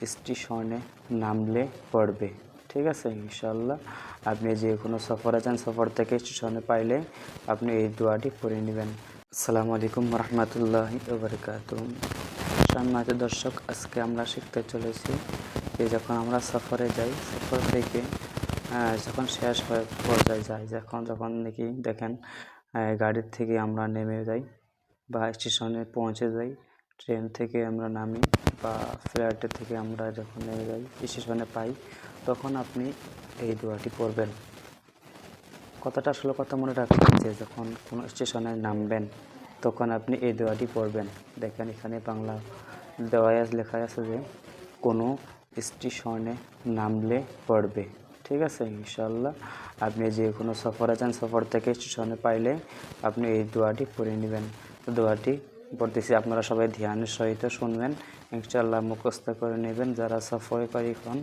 স্টেশনে নামলে পড়বে। ঠিক আছে? ইনশাল্লাহ আপনি যে কোনো সফরে যান সফর থেকে স্টেশনে পাইলে আপনি এই দোয়াটি পড়ে নেবেন। আসসালামু আলাইকুম রহমতুল্লাহ বরকাত সম্মানিত দর্শক, আজকে আমরা শিখতে চলেছি যে যখন আমরা সফরে যাই, সফর থেকে যখন শেষ হয়ে পর্যায়ে যাই, যখন যখন নাকি দেখেন গাড়ির থেকে আমরা নেমে যাই বা স্টেশনে পৌঁছে যাই ট্রেন থেকে আমরা নামি বা ফ্লাইটের থেকে আমরা যখন নেমে যাই স্টেশনে পাই, তখন আপনি এই দোয়াটি পড়বেন। কথাটা আসলে কথা মনে রাখবেন যে যখন কোনো স্টেশনে নামবেন, তখন আপনি এই দোয়াটি পড়বেন। দেখেন এখানে বাংলা দেওয়ায় লেখা আছে যে, কোনো স্টেশনে নামলে পড়বে। ঠিক আছে? ইনশাল্লাহ আপনি যে কোনো সফরে যান সফর থেকে স্টেশনে পাইলে আপনি এই দোয়াটি পড়ে নেবেন। দোয়াটি পড়তেছি আপনারা সবাই ধ্যানের সহিত শুনবেন। ইনশাল্লাহ মুখস্থ করে নেবেন, যারা সফরকারী হন,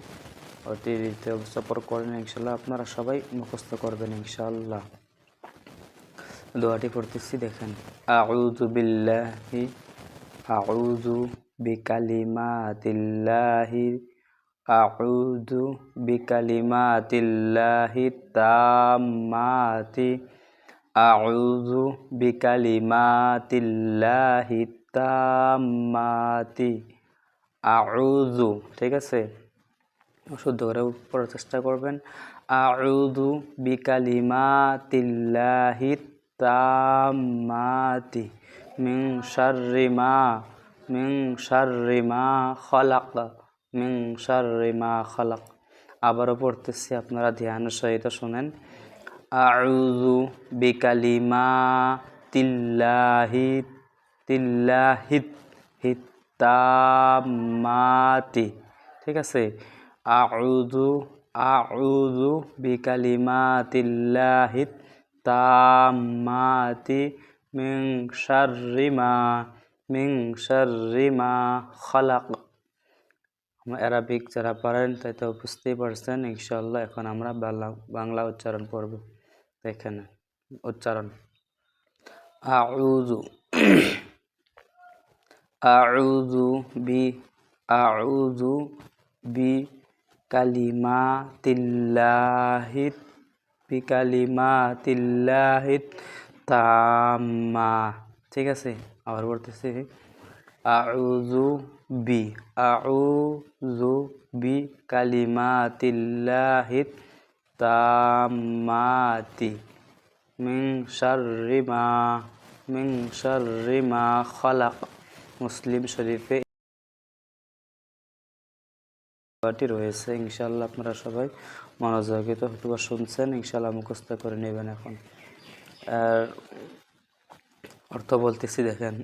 অতিরিক্ত সফর করেন ইনশাল্লাহ আপনারা সবাই মুখস্থ করবেন ইনশাল্লাহ দোয়াটি পড়তেছি, দেখেন। আউযু বিল্লাহি, আউযু বিকালিমাতিল্লাহি আউযু বিকালিমাতিল্লাহি তাম্মাতি আউযু বিকালিমাতিল্লাহি তাম্মাতি। আউযু, ঠিক আছে? শুদ্ধ করে পড়ার চেষ্টা করবেন। আউযু বিকালিমাতিল্লাহি তাম্মাতি। মিন শাররি মা, মিন শাররি মা খালাক, মিন শাররি মা খালাক। আবারও পড়তেছি আপনারা ধ্যানের সহিত শুনেন। আউযু বিকালিমাতিল্লাহি তিল্লাহিত হিতাম্মাতি ঠিক আছে? আউযু আউযু বিকালিমাতিল্লাহিত তাম্মাতি তামাতি মা, মিন শাররি মা খালাক। আমরা অ্যারাবিক যারা পারেন তাই তো বুঝতেই পারছেন। ইনশাল্লাহ এখন আমরা বাংলা বাংলা উচ্চারণ করব দেখেন উচ্চারণ আউযু আউযু বি আউযু বি কালিমাতিল্লাহিত বি কালিমাতিল্লাহিত তাম্মা ঠিক আছে আবার বলতেছি আউযু বি আউযু বি কালিমাতিল্লাহিত তাম্মাতি মিন শাররি মা মিন শাররি খালাক মুসলিম শরীফে দোয়াটি রয়েছে। ইনশাল্লাহ আপনারা সবাই মনোযোগিত হয়তো শুনছেন। ইনশাল্লাহ মুখস্থ করে নেবেন এখন। আর অর্থ বলতেছি, দেখেন,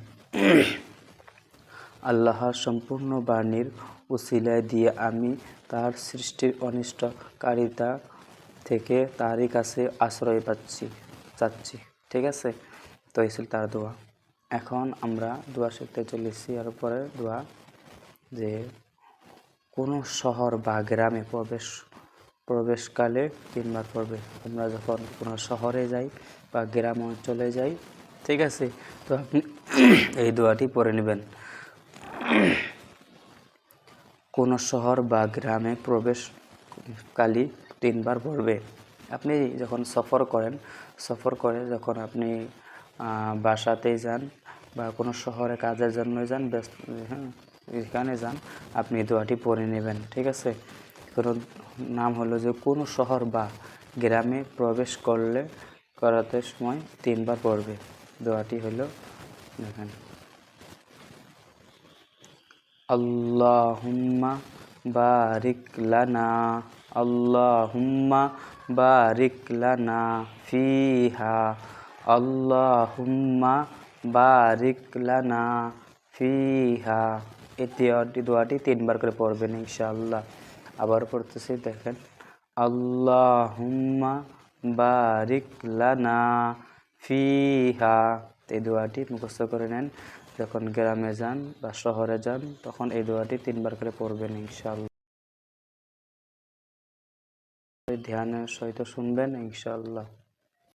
আল্লাহর সম্পূর্ণ বাণীর উসিলায় দিয়ে আমি তার সৃষ্টির অনিষ্টকারিতা থেকে তারই কাছে আশ্রয় পাচ্ছি, চাচ্ছি। ঠিক আছে? তো এই ছিল তার দোয়া। এখন আমরা দোয়া শিখতে চলেছি, আর পরে দোয়া যে কোনো শহর বা গ্রামে প্রবেশ, প্রবেশকালে তিনবার পড়বে। আমরা যখন কোনো শহরে যাই বা গ্রাম অঞ্চলে যাই, ঠিক আছে? তো আপনি এই দোয়াটি পড়ে নেবেন। কোনো শহর বা গ্রামে প্রবেশকালী তিনবার পড়বে। আপনি যখন সফর করেন, সফর করে যখন আপনি বাসাতেই যান বা কোনো শহরে কাজের জন্য যান, ব্যস্ত হ্যাঁ এখানে যান, আপনি দোয়াটি পড়ে নেবেন, ঠিক আছে? কোনো নাম হলো যে কোনো শহর বা গ্রামে প্রবেশ করলে, করাতে সময় তিনবার পড়বে। দোয়াটি হলো, দেখেন। আল্লাহুম্মা বারিক লানা। আল্লাহুম্মা বারিক লানা ফিহা। আল্লাহুম্মা বারিক লানা ফিহা। দোয়াটি দোয়াটি তিনবার করে পড়বেন ইনশাআল্লাহ। আবার পড়তেছি, দেখেন। আল্লাহুম্মা বারিক লানা ফিহা। এই দোয়াটি মুখস্থ করে নেন। যখন গ্রামে যান বা শহরে যান, তখন এই দোয়াটি তিনবার করে পড়বেন ইনশাআল্লাহ। ধ্যানের সহিত শুনবেন ইনশাআল্লাহ।